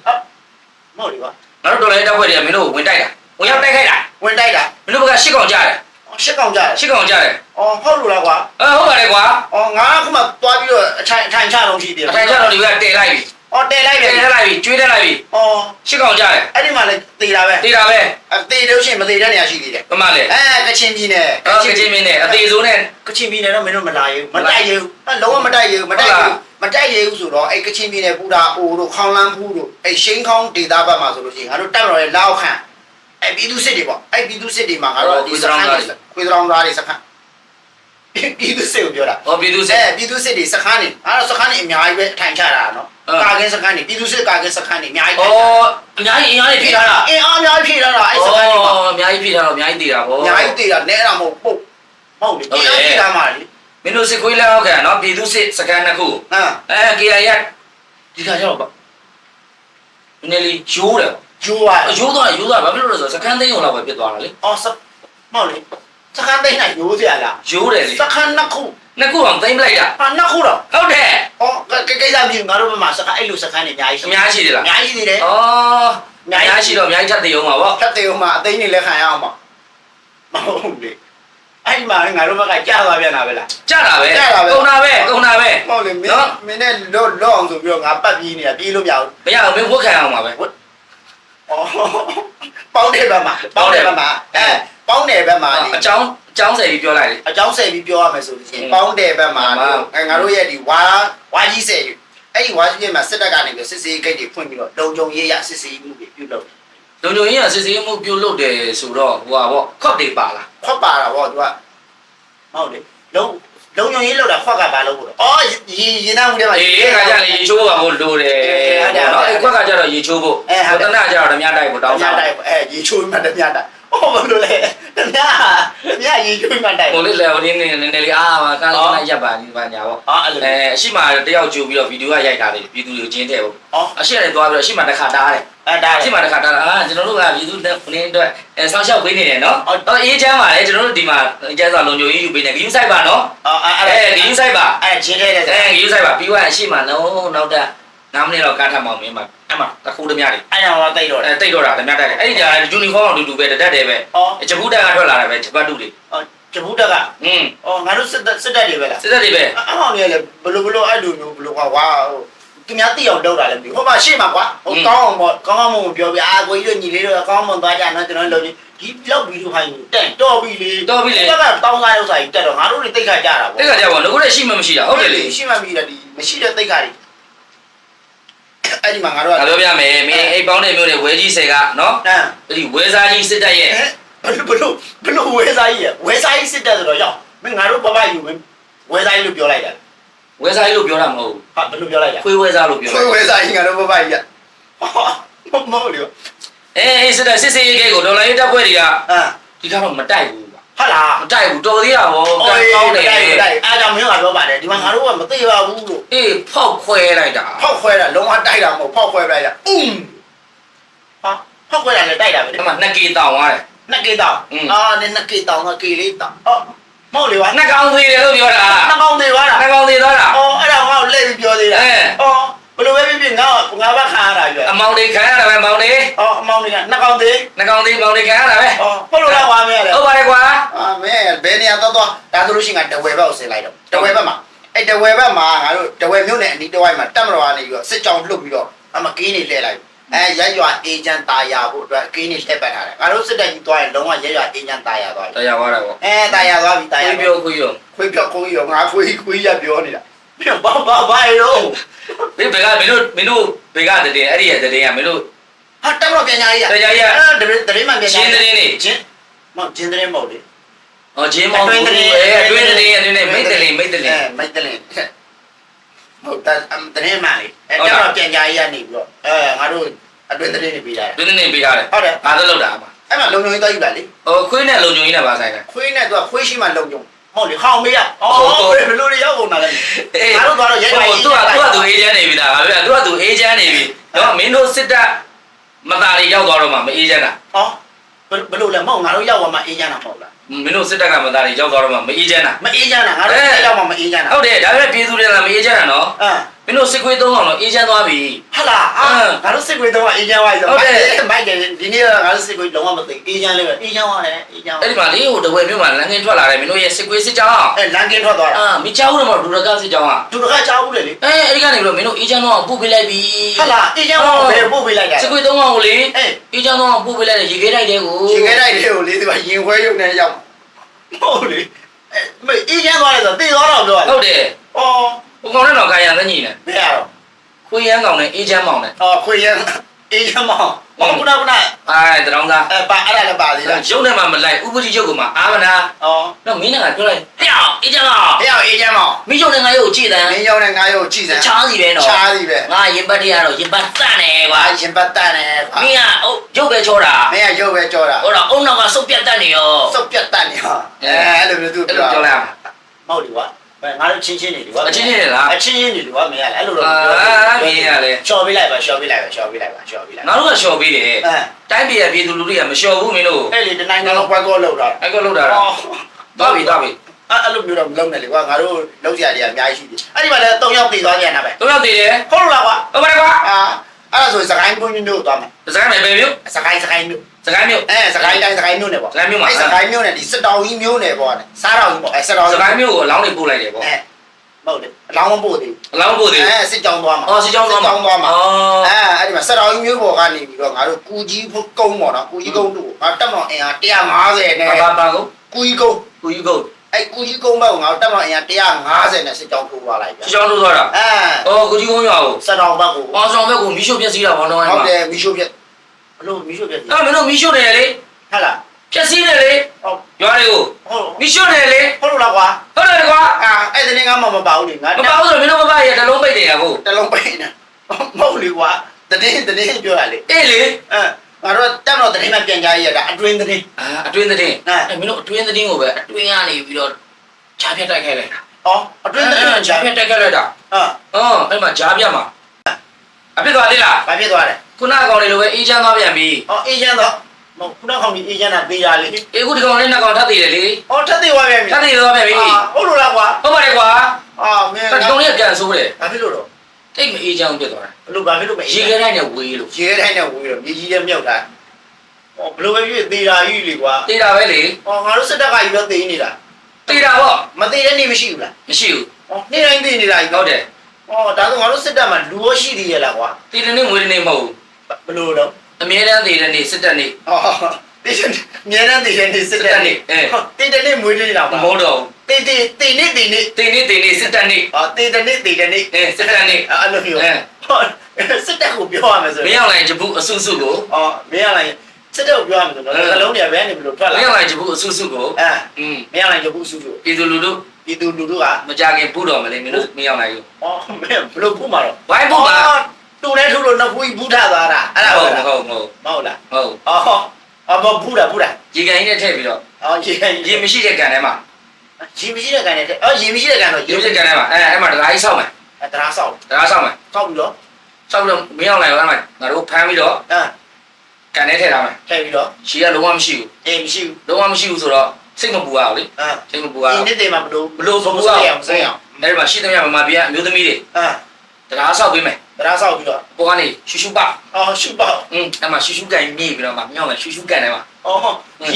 မဟုတ်လေကွာငါတို့တော်လည်းတက်ခွေတွေကမင်းတို့ဝင်တိုက်တာဝင်ရောက်တိုက်ခိုက်တာဝင်တိုက်တာမင်းတို့ဘက်ကရှစ်ကောင်ကြတယ်အော်ရှစ်ကောင်ကြတယ်ရှစ်ကောင်ကြတယ်အော်ဟုတ်လို့လားကွာအဲဟုတ်ပါတယ်ကွာအော်ငါကခုမှသွားပြီးတော့အထိုင်အထိုင်ချလုံးရှိသေးတယ်အထိုင်ချတော့ဒီကတဲလိုက်ပြီ အော်တဲလိုက်တဲပြီထက်လိုက်ပြီကျွေးထက်လိုက်ပြီအော်ရှစ်ကောင်ကြတယ်အဲ့ဒီမှာလည်းသေတာပဲတေးတာပဲအသေးလို့ရှိရင်မသေးတဲ့နေရာရှိသေးတယ်မမလေအဲကချင်ပြည်နယ်အော်ကချင်းမင်းနဲ့အသေးစိုးနဲ့ ကချင်ပြည်နယ်တော့မင်းတို့မလာရဘူးမတိုက်ရဘူးအဲလုံးဝမတိုက်ရဘူးမတိုက်ရဘူးမတိုက်ရဘူးဆိုတော့အဲ့ကချင်ပြည်နယ်ပူတာအိုတို့ခေါင်းလန်းဖူးတို့အဲ့ရှိန်းခေါင်းဒေတာဘက်မှာဆိုလို့ရှိရင်ငါတို့တက်မတော်ရဲ့လောက်ခန့်အဲ့ပြည်သူစစ်တွေပေါ့အဲ့ပြည်သူစစ်တွေမှာငါတို့ဒီစခန်းခွေးတောင်သားတွေစခန်း ပြည်သူစစ်ကိုပြောတာဟောပြည်သူစအဲက်ပြည်သူစစ်တွေစခန်းနေအဲ့တော့စခန်းနေအများကြီးပဲထိုင်ချတာနော်အဲကာကင်းစခန်းနေပြည်သူစစ်ကာကင်းစခန်းနေအများကြီးဩထိုင်ချတာအများကြီးအများကြီးဖြည့်ထားတာအင်းအားအများကြီးဖြည့်ထားတာအဲ့ဩစခန်းတွေမှာအများကြီးဖြည့်ထားတော့အများကြီးတည်တာဗောအများကြီးတည်တာနဲတာမဟုတ်ပုတ်မဟုတ်လေအင်းအားဖြည့်ထားမှာလေမင်းတို့စစ်ခွေးလက်အောက်ခံနော်ပြည်သူစစ်စကန်နှစ်ခုဟမ်အဲ KI ရဒီခါကျတော့ဗနည်းလေးရိုးတယ်ဂျိုးပါရိုးသွားရိုးသွားဘာဖြစ်လို့လဲဆိုတော့စကန်သိန်းုံလောက်ပဲဖြစ်သွားတာလေအော်စမဟုတ်လေ စခန်းသိမ်းနိုင်ရိုးစရာလားရိုးတယ်လေစခန်းနှစ်ခုနှစ်ခုအောင်သိမ်းပလိုက်တာဟာနှစ်ခုတော့ဟုတ်တယ်အော်ကိကိစ္စပြင်းငါတို့ဘက်မှာစခန်းအဲ့လိုစခန်းနေအများကြီးအများကြီးရှိတယ်လားအများကြီးနေတယ်ဩအများကြီးရှိတော့အများကြီးထပ်သိအောင်ပါဗောဖတ်တယ်ဟိုမှာအသိနေလဲခံရအောင်ပါမဟုတ်လေအဲ့ဒီမှာငါတို့ဘက်ကကြားသွားပြန်တာပဲလားကြတာပဲကြတာပဲကုန်တာပဲကုန်တာပဲမဟုတ်လေမင်းနော်မင်းနဲ့လော့လော့အောင်ဆိုပြီးတော့ငါပတ်ပြေးနေတာပြေးလို့မရဘူးမရဘူးမင်းဝတ်ခံအောင်ပါပဲအော်ပေါင်းတယ်ဘက်မှာပေါင်းတယ်ဘက်မှာအဲ ပေါင်းတယ်ဘက်မှာလေအကြောင်းအကြောင်းဆယ်ပြီးပြောလိုက်လေ အကြောင်းဆယ်ပြီးပြောရမယ်ဆိုလို့ရှိရင်อืมပေါင်းတယ်ဘက်မှာမှန်ပါအဲငါတို့ရဲ့ဒီဝါဝါကြီးဆယ်ယူအဲ့ဒီဝါကြီးရဲ့မှာစစ်တပ်ကနေပြီးစစ်စေးဂိတ်တွေဖွင့်ပြီးတော့လုံခြုံရေးရစစ်စေးမှုတွေပြုလုပ်တယ်လုံခြုံရေးကစစ်ဆေးမှုပြုတ်လုပ်တယ်ဆိုတော့ဟိုပါဗောခွက်တွေပါလားခွက်ပါတာဗောသူကမဟုတ်လေလုံလုံခြုံရေးလောက်တာခွက်ကပါလို့ပေါ့အော်ရေရေနှောင်းမှုတွေမှာ အေးခါကြလေရေချိုးဖို့ပါဖို့လိုတယ်အေးဟုတ်တယ်နော်အဲ့ခွက်ကကြတော့ရေချိုးဖို့အဲဟုတ်တယ် တနကြတော့ဓမြတိုက်ဖို့တောင်းညတာတိုက်အဲရေချိုးမှတမျှတိုက် ဟောဘယ်လိုလဲတမျှတမျှရေချိုးမှတိုက်ဟိုလေးလေဟိုလေးနည်းနည်းလေးအာကန်းလေးရပ်ပါဒီပါညာဗောအော်အဲ့လိုအဲအရှိမတယောက်ကြိုပြီးတော့ဗီဒီယိုကရိုက်တာလေပြည်သူတွေကိုကျင်းတဲ့ဗောအော်အရှိရတယ်သွားပြီးတော့အရှိမတစ်ခါတားတယ်အဲ့ဒါအရှိမတစ်ခါတားတာအာကျွန်တော်တို့ကပြည်သူနဲ့နင်းအတွက်အဲဆောင်းလျှောက်ပေးနေတယ်နော်ဟုတ်တော့အေးချမ်းပါလေကျွန်တော်တို့ဒီမှာအကျဉ်းစာလုံခြုံရေးယူပေးနေဂယူဆိုင်ပါနော်အော်အဲ့အဲအဲ့ဂယူဆိုင်ပါအဲ့ချင်းထဲတဲ့ အဲဂယူဆိုင်ပါပြီးသွားအရှိမလုံးနောက်တက် 9မိနစ်လောက်ကားထပ်မောင်မင်းမှာအဲ့မှာတခုတည်းများတယ်အဲ့ဒါတော့တိတ်တော့အဲတိတ်တော့တာဓမြတိုက်တယ်အဲ့ဒီကြာယူနီဖောင်းအောင်တူတူပဲတတက်တယ်ပဲအော်ဂျပူတန်ကထွက်လာတယ်ပဲဂျပတ်တူတွေအော်ဂျပူတက်ကอืมအော်ငါတို့စစ်တပ်စစ်တပ်တွေပဲလားစစ်သက်တွေပဲအမောင်ကြီးလည်းဘလို့ဘလို့အဲ့လိုမျိုးဘလို့ကွာဝါဟိုသူများသိအောင်လုပ်တာလည်းမသိဘူးဟိုမှာရှေ့မှာကွာဟိုကောင်းအောင်ပေါ့ကောင်းကောင်းမွန်မွန်ပြောပြအာကိုကြီးတို့ညီလေးတို့ကောင်းမွန်သွားကြနော်ကျွန်တော်လုပ်ကြည့်ဒီလောက်ပြီးလို့ဟိုင်းတက်တော့ပြီလေတော့ပြီလေဒီဘက်ကတောင်းစားဥစ္စာကြီးတက်တော့ငါတို့တွေတိတ်ခါကြတာပေါ့တက်ကကြပါငါတို့လည်းရှိမှမရှိတာဟုတ်တယ်လေရှိမှမိတယ်ဒီမရှိတဲ့တိတ်ခါတွေ အဲ့ဒီမှာငါတို့ကငါပြောပြမယ်မင်းအိတ်ပေါင်းတဲ့မျိုးတွေဝဲကြီးဆယ်ကနော်တန်းအဲ့ဒီဝဲစားကြီးစစ်တပ်ရဲ့ဘလို့ဘလို့ဘလို့ဝဲစားကြီးရဝဲစားကြီးစစ်တက်ဆိုတော့ရောက်မင်းငါတို့ဘဘယူမင်းဝဲစားကြီးလို့ပြောလိုက်တာဝဲစားကြီးလို့ပြောတာမဟုတ်ဟာဘလို့ပြောလိုက်တာဘူးခွေးဝဲစားလို့ပြောဆွေတာဝဲစားကြီးငါတို့ဘဘကြီးကမမဟုတ်လေအေးအေးစစ်တပ်စစ်စေးရေးကိုဒေါ်လာရေးတပ်ဖွဲ့တွေကအာဒီကတော့မတိုက်ဘူး ကွာဟာလားမတိုက်ဘူးတော်သေးတာဗောကံကောင်းတယ်တိုက်တိုက်အားကြောင့်မင်းကပြောပါတယ်ဒီမှာငါတို့ကမသိပါဘူးလို့အေးဖောက်ခွဲလိုက်တာဖောက်ခွဲတာလုံးဝတိုက်တာမဟုတ်ဖောက်ခွဲလိုက်တာအုံဟာဖောက်ခွဲတာလည်းတိုက်တာပဲအဲ့မှာနှစ်ကေတောင်သွားတယ်နှစ်ကေတောင်အာနဲ့နှစ်ကေတောင်ကကေလေးတောင်အော်မဟုတ်လေကွာနှစ်ကောင်သေးတယ်လို့ပြောတာနှစ်ကောင်သေးပါလားနှစ်ကောင်သေးသွားတာအော်အဲ့ဒါငါ့ကိုလှည့်ပြီးပြောသေးတာအဲအော် ဘယ်လိုပဲဖြစ်ဖြစ်ငါ့ငါဘက်ခံရတာရွယ်အမောင်တွေခံရတာပဲမောင်တွေအော်အမောင်တွေကနှစ်ကောင်သေးနှစ်ကောင်သေးမောင်တွေခံရတာပဲအော်ဟုတ်လို့လားကွာမင်းရတယ်ဟုတ်ပါတယ်ကွာအာမင်းဘယ်နေရာတော့တော့ဒါဆိုလို့ရှိရင်ငါတဝဲဘက်ကိုဆင်းလိုက်တော့တဝဲဘက်မှာအဲ့တဝယ်ဘက်မှာငါတို့တဝယ်မြို့နယ်အနီးတစ်ဝိုက်မှာတက်မတော်ကနေပြီးတော့စစ်ကြောင်လှုပ်ပြီးတော့အမကင်းနေလှည့်လိုက်အဲရက်ရွာအေဂျင့်တာယာဖို့အတွက်ကင်းနေလှည့်ပတ်ထားတယ်ငါတို့စစ်တပ်ကြီးသွားရင်လုံးဝရက်ရွာအေဂျင့်တာယာသွားပြီတရားသွားတာပေါ့အဲတာယာသွားပြီတာယာခွေးပြောခွေးရောခွေးပြောခွေးရောငါခွေးခွေးရပြောနေတာ ဘာဘာဘာရောမင်းဘယ်ကမင်းတို့မင်းတို့ဘယ်ကတည်းအဲ့ဒီရဲ့တည်းကမင်းတို့ဟာတက်မတော်ပြန်ညာကြီးရတရားကြီးကအဲ့တရင်တရင်မှပြန်ရှင်းတဲ့နေချင်းမဟုတ်ချင်းတရင်မဟုတ်လေဟောဂျင်းမောင်ဘူးအဲအတွင်းတည်းအတွင်းနဲ့မိတ်တလင်မိတ်တလင်အဲမိတ်တလင်ဟုတ်တယ်တရင်မှလေအဲတက်မတော်ပြန်ညာကြီးရနေပြီးတော့အဲငါတို့အတွင်းတရင်နေပြီးတာအတွင်းတည်းပေးထားတယ်ဟုတ်တယ်အားသက်လောက်တာအမအဲ့မှာလုံုံကြီးတော့ယူလာလေဟိုခွေးနဲ့လုံခြုံရေးနဲ့ပါဆိုင်တယ်ခွေးနဲ့သူကခွေးရှိမှလုံုံ ဟုတ်လေခေါင်းမေးရအော်ဘယ်လိုတွေရောက်ကုန်တာလဲအေးငါတို့ကတော့ရိုက်ပါဟိုသူကသူကသူအေဂျင့်နေပြီလားငါပြောသူကသူအေဂျင့်နေပြီတော့မင်းတို့စစ်တပ်မသားတွေရောက်သွားတော့မှမအေဂျင့်တာဟောဘယ်လိုလဲမဟုတ်ငါတို့ရောက်သွားမှအေးချမ်းတာမဟုတ်လားမင်းတို့စစ်တပ်ကမသားတွေရောက်သွားတော့မှမအေဂျင့်တာမအေးချမ်းတာငါတို့ရောက်မှမအေးချမ်းတာဟုတ်တယ်ဒါပေမဲ့ပြည်သူတွေကမအေဂျင့်တာနော်အမ်မင်းတို့စစ်ခွေးသုံးအောင်တော့အေဂျင့်သွားပြီ ဟာလားအာငါတို့စစ်ကွေးတော့အေးချမ်းသွားပြီမိုက်တယ်ဒီနေ့ငါတို့စစ်ကွေးလုံးဝမသိအေးချမ်းလေးပဲအေးချမ်းသွားတယ်အေးချမ်းအဲ့ဒီမှာလေဟိုတဝဲမြို့မှာလမ်းကင်းထွက်လာတယ်မင်းတို့ရဲ့စစ်ခွေးစစ်ကြောင်းအဲလန်ကင်းထွက်သွားတာအာမိချောင်းတော့မဒူရကစစ်ကြောင်းอ่ะသူတို့ကကြားဘူးလေလေအဲအဲ့ဒီကနေပြီးတော့မင်းတို့အေဂျင့်တော့ပို့ပေးလိုက်ပြီဟာလားအေးချမ်းသွားဘယ်ပို့ပေးလိုက်တာစစ်ခွေးသုံးအောင်ကိုလေအေးအေဂျင့်တော့ပို့ပေးလိုက်တယ်ရေခဲတိုက်တဲ့ကိုရှင်ခဲတိုက်လေးကိုလေးသူကရင်ခွဲရုံနဲ့ရောက်ဟုတ်လေအဲအေးချမ်းသွားတယ်ဆိုတေသွားတော့ပြောတယ်ဟုတ်တယ်အော် ဟိုကောင်နဲ့တော့ခိုင်ရန်သက်ညီနေမရတော့ခွေးရန်ကောင်နဲ့အေဂျင့်မောင်နဲ့အော်ခွေရအေးချမ်းမအောင်ဟောခုနကခုနအဲတရောင်းသားအဲပါအဲ့ဒါလည်းပါသေးလားရုပ်နဲ့မှမလိုက်ဥပတိရုပ်ကမှအာမနာအော်တော့မင်းကပြောလိုက်ဟဲ့အောင်အေဂျင့်ကောင်ဟဲ့အောင်အေးချမ်းမအောင်မိချုပ်နဲ့ငါရုပ်ကိုကြည့်တယ်မင်းရောက်တဲ့ငါရုပ်ကြည့်စမ်းချားစီပဲနော်ချားစီပဲငါရင်ပတ်တရတော့ရင်ပတ်တန့်နေကွာအာရှင်ပတ်တန်တယ်ကွာမင်းကဟုတ်ရုပ်ပဲချောတာမင်းကရုပ်ပဲကြောတာဟိုတော့အုံနောက်ကစုပ်ပြတ်တတ်နေရောစုပ်ပြတ်တတ်နေဟာအဲအဲ့လိုမျိုးသူအဲ့လိုပြောလိုက်အောင်မဟုတ်လေကွာ ဘယ်ငါတို့ချင်းချင်းနေလေကွာအချင်းချင်းနေလားအချင်းချင်းနေလေကွာမင်းကလည်းအဲ့လိုတော့အာမင်းကလည်းရှော့ပေးလိုက်ပါရှော့ပေးလိုက်ပါရှော့ပေးလိုက်ပါရှော့ပေးလိုက်ငါတို့ကလျှော်ပေးတယ်အဲတိုင်းပြည်ရဲ့ပြည်သူလူထုကမလျှော်ဘူးမင်းတို့အဲ့လေတနိုင်ကတော့ပွဲကောလောက်တာအဲ့ကလောက်တာတော့သွားပြီသွားပြီအဲ့အဲ့လိုမျိုးတော့မလုပ်နဲ့လေကွာငါတို့လုံးကြရတဲ့အများကြီးရှိတယ်အဲ့ဒီမှာလည်း၃ယောက်ပြေးသွားပြန်တာပဲတော့ရောက်သေးတယ်ဟုတ်လို့လားကွာဟုတ်ပါတယ်ကွာအာအဲ့ဒါဆိုစကိုင်းဘုန်းကြီးတို့သွားမယ်စကိုင်းမယ်ပဲမြို့စကိုင်းစကိုင်းမြို့ စကိုင်းမြို့အဲစကိုင်းတိုင်းစကိုင်းမြို့နယ်ပေါ့စကိုင်းမြို့မှာအဲ့စကိုင်းမြို့နယ်ဒီစစ်တောင်ကြီးမြို့နယ်ပေါ့နဲ့စားတော်ကြီးပေါ့အဲ့စစ်တော်စကြီးကိုင်းမြို့ကိုအလောင်းတွေပို့လိုက်တယ်ပေါ့အဲမဟုတ်လေအလောင်းမပို့သေးအလောင်းပို့သေးဘူးအဲစစ်ကြောင်းသွားမှာအော်စစ်ကြောင်းသွားမှာစစ်ကြောင်းသွားမှာအော်အဲအဲ့ဒီမှာစစ်တော်ကြီးမြို့ပေါ်ကနေပြီးတော့ငါတို့ကူကြီးဖုတ်ကုန်းပေါ့နော်ကူကြီးကုန်းတို့ငါတက်မတော်အင်အား150နဲ့ဘာဘာဘာကိုကူကြီးကုန်းကိုယူကိုအဲ့ကူကြီးကုန်းဘက်ကငါတို့တက်မတော်အင်အား150နဲ့စစ်ကြောင်းထိုးသွားလိုက်ဗျာစစ်ကြောင်းလို့သွားတာအဲအော်ကိုကြီးကုန်းရွာကိုစစ်တော်ဘက်ကိုအော်ဆောင်ဘက်ကိုမီးရှို့ပြက်စီးတာဘောတော့ဟုတ်တယ်မီးရှို့ပြက် ဘလို့မီးရှို့ပြက်ကြီးအဲ့မင်းတို့မီးရှို့နေတယ်လေဟဲ့လားပြက်စီးနေလေဟုတ်ရွာတွေကိုဟုတ်မီးရှို့နေလေဟုတ်လို့လားကွာဟုတ်တယ်ကွာအာအဲ့ဒီနေ့ကမှမပါဘူးလေငါမပါဘူးဆိုမင်းတို့မပါရတလုံးပိတ်တယ်ကွာတလုံးပိတ်နေမဟုတ်လေကွာတတင်းတတင်းပြောရလေအေးလေအဲငါတို့တက်မတော်တတင်းနဲ့ပြန်ကြရတာအတွင်းတတင်းအာအတွင်းသတင်းအဲအဲ့မင်းတို့အတွင်းသတင်းကိုပဲအတွင်းကနေပြီးတော့ဂျားပြတ်တိုက်ခိုက်လိုက်တာဩအတွင်းတတင်းဂျားပြတ်တိုက်ခိုက်လိုက်တာဟာအော်အဲ့မှာဂျားပြတ်မှာအဖြစ်သွားသေးလားဘာဖြစ်သွားလဲ ခုနကောင်လေးလိုပဲအေးချမ်းသွားပြန်ပြီဩအေဂျင့်တော့မဟုတ်ခုနကောင်ကြီးအေဂျင့်ကပေးရလေအေးခုဒီကောင်လေးနှစ်ကောင်ထပ်သေးတယ်လေဩထပ်သေးသွားပြန်ပြီထပ်သေးသွားပြန်ပြီအာဟုတ်လို့လားကွာဟုတ်ပါတယ်ကွာအာမင်းဒီကောင်လေးကကန်ဆိုးတယ်ဘာဖြစ်လို့တော့တိတ်မအေးချမ်းပြတ်သွားတာဘလို့ဘာဖြစ်လို့မရေခဲတိုင်းနဲ့ဝေးလို့ရေတိုင်းနဲ့ဝေးတော့မြေကြီးနဲ့မြုပ်တာဩဘလို့ပဲဖြစ်သေးတာကြီးလေကွာတေးတာပဲလေဩငါတို့စစ်တပ်ကကြီးတော့သေးနေတာတေးတာပေါ့မသေးတဲ့နေ့မရှိဘူးလားမရှိဘူးဩနေ့တိုင်းသေးနေတာကြီးဟုတ်တယ်ဩဒါဆိုငါတို့စစ်တပ်မှာလူရောရှိသေးရဲ့လားကွာတေးတဲ့နေ့မွေးတဲ့နေ့မဟုတ်ဘူး ဘလို့တော့အမြဲတမ်းတေးတဲ့နေ့စစ်တပ်နေ့ဩတေးတယ်မြဲတမ်းတေးတဲ့နေ့စစ်တပ်နေ့အဲတေးတဲ့နေ့မွေးနေ့တော့မဟုတ်တော့တေးတေးတေးနေ့တေးနေ့ဘူးတေးနေ့တေးနေ့စစ်တပ်နေ့ဩတေးတဲ့နေ့တေးတဲ့နေ့အဲစစ်တပ်နေ့အဲ့လိုမျိုးအဲဟုတ်စစ်တပ်ကိုပြောရမယ်ဆိုမင်းအောင်လိုက်ဂျပူအစုစုကိုအော်မင်းရလိုက်စစ်တပ်ကိုပြောရမယ်ဆိုတော့နှလုံးတွေဘယ်ကနေဘလို့ထွက်မလာင်းအောင်လိုက်ဂျပူအစုစုကိုအဲอืมမင်းရလိုက်ရုပ်စုစုပြည်သူလူထုဒီသူလူတို့ကမကြခင်ပူတော်မလဲမင်းတို့မင်းအောင်လိုက်ကိုအော်မင်းဘလို့ဖူးမှာတော့ ဝိုင်းပူပါ တူနေထူလို့နှစ်ဖူးဘူးထသွားတာအဲ့ဒါဟုဟုတ်တ်လားဟုတ်ဟုတ်မဟုတ်လားဟုတ်အော်အော်မဘူးတာဘူးတာရေကန်ကြီးနဲ့ထည့်ပြီးတော့အော်ရေရေမရှိတဲ့ကန်ထဲမှာရေမရှိတဲ့ကန်နဲ့အော်ရေမရှိတဲ့ကန်တော့ရေမရှိတဲ့ကန်ထဲမှာအဲအဲ့မှာဒကာကြီးဆောက်မယ်အဲတရားဆောက်ဒကာဆောက်မယ်ဆောက်ပြီးတော့ဆောက်ပြီးတော့မင်းအောင်လိုက်ကိုအဲ့မှာငါတို့ဖမ်းပြီးတော့အဲကန်ထဲထည့်ထားမယ်ထည့်ပြီးတော့ရှီကလုံးဝမရှိဘူးအေးမရှိဘူးလုံးဝမရှိဘူးဆိုတော့စိတ်မပူရအောင်လေအဲစိတ်မပူရအောင်ဒီနေ့တည်းမှာဘလို့ဘလို့ပူရရအောင်အောင်စိတ်အောင်အဲ့ဒီမှာရှိသမျှမမပြအမျိုးသမီးတွေအဲဒကာဆောက်ပေးမယ် တရားဆောက်ပြီးတော့ပေါ်ကနေရှူရှူပအော်ရှုပေါ့อืมအဲ့မှာရှူရှူကန်မြေ့ပြီးတော့မှမြောင်းတယ်ရှူရှူကန်ထဲမှာအော်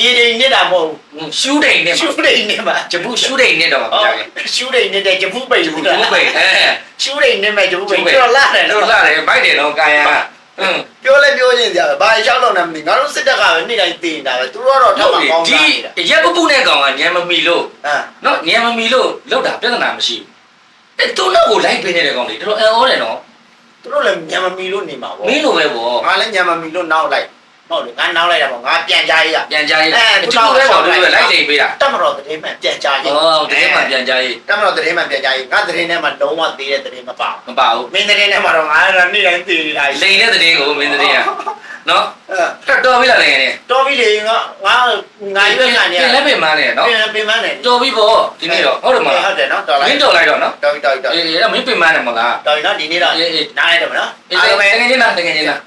ရေတိန်နေတာမဟုတ်ရှူးတိန်နဲ့ရှူတိန်နေမှာဂျပူရှူးတိန်နဲ့တော့မှာပြအော်ကြတယ်ရှူတိန်နေတဲ့ဂျပူပိန်ဂျပူဂျပူပိန်အဲရှူတိန်နေမဲ့ဂျပူပိန်ပြောလာတယ်တို့နော်လာတယ်ဘိုက်တယ်တော့ကာယဟွန်းပြောလဲပြောချင်းကြဘာလျှောက်တော့နေမသိငါတို့စစ်တပ်ကပဲနေ့တိုင်းတည်နေတာပဲသူတို့ကတော့ထောက်မှကောင်းတာဒီနေတာရက်ပပူနဲ့ကောင်ကညံမမီလို့ဟမ်နော်ညံမမီလို့လောက်တာပြဿနာမရှိဘူးအဲသူတော့ကိုလိုက်ပေးနေတဲ့ကောင်လေးတော်တော်အံ့ဩတယ်နော်သူ တို့လည်းညံမမီလို့နေမှာပေါ့မင်းလိုပဲပေါ့ငါလည်းညံမမီလို့နောက်လိုက် ဟုတ်လေငါနောက်လိုက်တာပေါ့ငါပြန်ကြားရပြန်ကြားရေးအကျိုးပဲပေါ့တို့ပဲလိုက်တိန်ပေးတာတက်မတော်တည်းမှပြန်ကြားရဩတကယ်မှပြန်ကြားရေးတက်မတော်တည်းမှပြန်ကြားရငါတည်းနဲ့မှလုံးဝသေးတဲ့တည်းမပါဘူးမပါဘူးမင်းတည်းနဲ့မှတော့ငါလည်းနေ့တိုင်းတည်နေတာလိန်တဲ့တဲ့ကိုမင်းတဲ့ကနော်အဲတော်တော်ပြီလားလည်းနေတော်ပြီလေငါငါငါရွက်ကနေပြန်လက်ပင်မနဲ့နော်ပြန်ပြင်မနေတော်ပြီပေါ့ဒီနေ့တော့ဟုတ်တယ်မလားဟုတ်တယ်နော်တော်မလိုက်င်းတော်လိုက်တော့နော်တော်ပြီတော်ပြီတော်ပြီအေးအဲ့မင်းပင်မနဲ့မလားတော်ပြီနော်ဒီနေ့တော့အေးအေးနားလိုက်တယ်မနော်အေးတကယ်ချင်းလားတကယ်ချင်းလား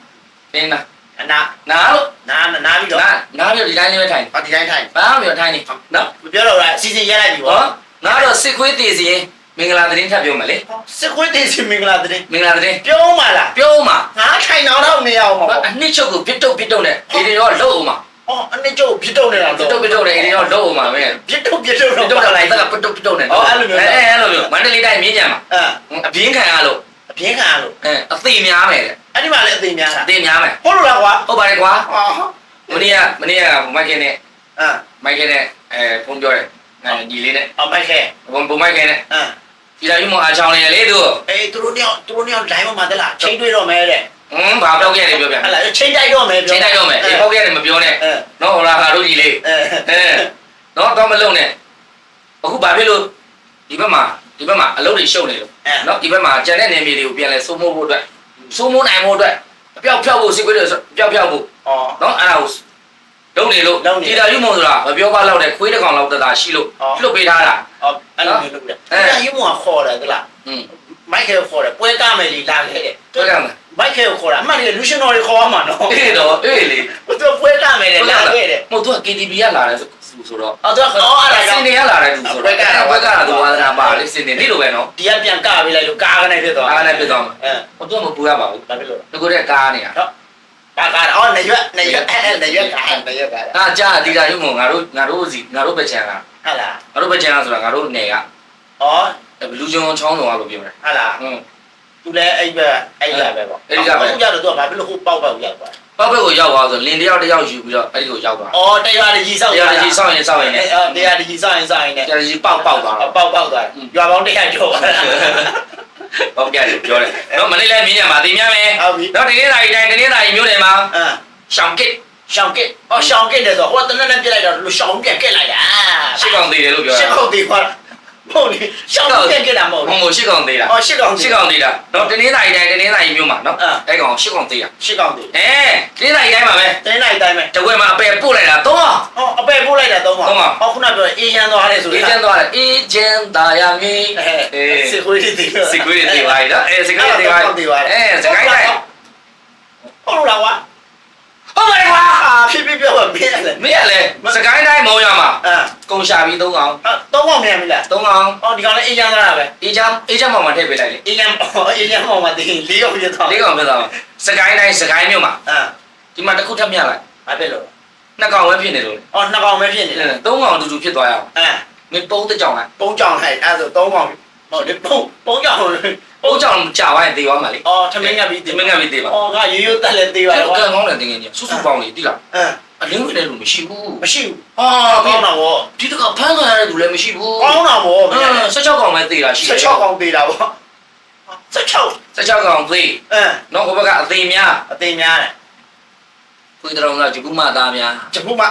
တင်းလား အနာနားလို့နားနားပြီးတော့နားနားပြီးဒီတိုင်းလေးပဲထိုင်ဟောဒီတိုင်းထိုင်ဘာမှမပြောထိုင်နေနော်ပြောတော့လားစီစဉ်ရလိုက်ပြီဟောပေါ့ငါတော့စစ်ခွေးတည်စီရင်မင်္ဂလာသတင်းထပ်ပြောမယ်လေစစ်ခွေးတေးစီမင်္ဂလာတည်းမင်္ဂလာသတင်းပြောမှလားပြောမှာငါထိုင်တော့တော့နေရအောင်ပါအနှစ်ချုပ်ကိုပြစ်တုတ်ပြစ်တုတ်နဲ့ဒီတွေတော့လှုပ်အောင်မှာဟောအနှစ်ကျုပ်ပြစ်တော့နေတာပြစ်တုတ်ပြစ်တုတ်နဲ့ဒီတွေတော့လှုပ်အောင်မှာပဲပြစ်တော့ပြစ်တော့ပြစ်တုတ်ကလိုက်သက်ကပြစ်တုတ်ပြစ်တုတ်နဲ့အဲအဲ့လိုမျိုးမန္တလေးတိုင်းမြင်းကြံမှာအဲအပြင်းခံရလို့ အပြင်းခံရလို့အဲအသေးများမယ်တဲ့အဲ့ဒီမှာလည်းအသိများတာအသေးများမယ်ဟုတ်လို့လားကွာဟုတ်ပါတယ်ကွာဟောမနေ့ကမနေ့ကမိုက်ကင်းနဲ့အဲမိုက်ကင်းနဲ့အဲဖုန်းပြောတယ်အဲညီလေးနဲ့အမိုက်ခဲဘုံဘုံမိုက်ကင်းနဲ့အဲဒီလာယူမအားချောင်းနေလေသူအေးသူတို့ညောင်သူတို့ညောင် line မှာတလားချိန်တွေးတော့မယ်တဲ့ဟွန်းဘာပြောခဲ့တယ်ပြောပြဟလာချိန်တိုက်တော့မယ်ပြောချိန်တိုက်တော့မယ်အေးဟုတ်ခဲ့တယ်မပြောနဲ့အဲနော်ဟောလာဟာတို့ကြီးလေးအဲအဲနော်တော့မလုံနဲ့အခုဘာဖြစ်လို့ဒီဘက်မှာ ဒီဘက်မှာအလုပ်တွေရှုပ်နေလို့နော်ဒီဘက်မှာကြံတဲ့နယ်မြေတွေကိုပြန်လဲစိုးမိုးဖို့အတွက်စိုးမိုးနိုင်ဖို့အတွက်အပြောက်ဖြောက်ဖို့စိတ်ကွေးတွေပျောက်ဖြောက်ဖို့နော်အဲ့ဒါကိုလုပ်နေလို့ဒီတာရုံမုံဆိုတာမပြောပါလောက်တဲ့ခွေးတကောင်လောက်တသာရှိလို့လွတ်ပေးထားတာအဲ့လိုမျိုးလုပ်တယ်ဒီတာရုံမုံကခေါ်တယ်ကလား မိုက်ခဲခေါ်တယ်ပွဲကမယ်လီလာခဲ့တယ်တွေ့ရမှာမိုက်ခဲကိုခေါ်တာအမှန်တကယ်လူရှင်တော်တွေခေါ်ရမှာနော်အေးတော့အေးလေသူပွဲကမယ်လေလာခဲ့တယ်မဟုတ်သူက KTV ကလာတယ်ဆိုဆိုတော့အော်သူကအော်အဲ့ဒါစကြောင်င့်နေရလာတယ်သူဆိုတော့ဘက်ကလာသူဝါသနာပါလေစင်နေနေလိုပဲနော်ဒီကပြန်ကပေးလိုက်လို့ကာကနေဖြစ်သွားအားနဲ့ပြသွားမှာအဲဟိုသူကမပူရပါဘူးဘာဖြစ်လို့တကူတဲ့ကားနေတာကာကာအော်နေရွက်နေရွက်အဲ့အဲ့နေရွက်ကနေရွက်ကအာကြာဒီတာယူမုံငါတို့ငါတို့စီငါတို့ပဲချန်ကဟာလားငါတို့ပဲချန်ကဆိုတာငါတို့နယ်ကအော်ဘ လူးကျွန်းချောင်းတော်လို့ပြောတယ်ဟာလားဟွန်းသူလည်းအဲ့ပဲအဲ့ရပဲပေါ့အခုကြတော့သူကဘာဖြစ်လို့ဟိုပေါက်ပေါက်ရောက်သွားပောက်ဘက်ကိုရောက်သွားဆိုလင်တယောက်တယောက်ယူပြီးတော့အဲ့ဒီကိုရောက်သွားအော်တရားကြီးဆောက်တရားကြီးစောင့်ရင်စောင့်ရင်လည်းအော်တရားကြီးဆောက်ရင်ဆောက်ရင်လည်းတရားကြီးပေါက်ပေါက်သွားတော့ပေါက်ပေါက်သွားရွာပေါင်းတရားကျော်သွားပေါက်ကြတယ်ပြောတယ်နော်မနေ့လည်းမြင်ရမှာသိများမယ်ဟုတ်ပြီနော်တနေ့သားကြီးတိုင်းတနေ့သားကြီးမျိုးတယ်မှာအမ်ရှောင်းကစ်ရှောင်းကစ်အော်ရှောင်းကစ်တယ်ဆိုဟိုတနက်နဲ့ပြစ်လိုက်တော့လူရှောင်းပြန်ကစ်လိုက်တာရှစ်ကောင်သေးတယ်လို့ပြောရှတာစ်ကောင်သေးခွာမ ဟုတ်လေရှောင်းပြန်ကစ်တာမဟုတ်ဟိုဘူးမို့ရှစ်ကောင်သေးတာအော်ရှစ်ကောင်ရှစ်ကောင်သေးတာနော်တနေ့သားကြီးတိုင်းတနေ့သားကြီးမျိုးမှာနော်အမ်အဲ့ကောင်ရှစ်ကောင်သေးတာရှစ်ကောင်သေးအဲတနေ့သားကြီးတိုင်းမှာပဲတင်းလိုက်တိုင်းပဲတကွဲမှာအပယ်ပို့လိုက်တာတော့ဟောအပယ်ပို့လိုက်တာသုံးပါသုံးပါဟောခုနပြောအေးချမ်းသွားတယ်ဆိုအေးချမ်းသွားတယ်အေးချမ်းသာရမီအဲစစ်ခွေးတွေတည်စစ်ကွေးတွေတေးပါလေနော်အဲစစ်ကွေးတွေတေးပါအဲစကိုင်းတိုင်းဟုတ်လားကွာ ဟုတ်ပါတယ်ကွာအာဖြစ်ဖြစ်ပြောပါမင်းလည်းမင်းကလည်းစကိုင်းတိုင်းမုံရမှာအာကုံရှာပြီးသုံးကောင်သုံးကောင်မြန်ပြီလားသုံးကောင်အော်ဒီကောင်လည်းအေးချမ်းသွားတာပဲအေးချမ်းအေးချမ်းမောင်မှာထည့်ပေးလိုက်လေအေးချမ်းအေးချမ်းမောင်မှာတင်လေးကောင်ပြသွားလေးကောင်ပြသွားမှာစကိုင်းတိုင်းစကိုင်းမြို့မှာအာဒီမှာတစ်ခုထပ်မြလိုက်ဘာဖြစ်လို့နှစ်ကောင်ပဲဖြစ်နေလို့လေအော်နှစ်ကောင်ပဲဖြစ်နေတယ်သုံးကောင်အတူတူဖြစ်သွားရအောင်အာမင်းပုံးတစ်ကြောင်လိုက်ပုံးကြောင်လိုက်အဲ့ဒါဆိုသုံးကောင်ဟုတ်တယ်ပုံးပုံးကြောင် ပုံးကြောင်ကြာသွားရင်တေသွားမှာလေအော်ထမင်းငတ်ပြီးဒီမင်းကပြီးတေပါအော်ကရိုးရိုးတက်လည်းသေးပါအဲ့တော့တော့ကံကောင်းတဲ့တင်ငယ်ကြီးစုစုပေါင်းလေးတိလားအင်းအလင်းဝင်တဲ့လူမရှိဘူးမရှိဘူးဟာကောင်းတာဗောဒီတကဖမ်းခံရတဲ့လူလည်းမရှိဘူးကောင်းတာဗောအင်း16ကောင်ပဲတေတာရှိတယ်16ကောင်သေးတာဗော16 16ကောင်သေးအင်းနော်ဟိုဘက်ကအသေးများအသိများတယ်ခွေးတောင်ကဂျပူမသားများဂျပူမ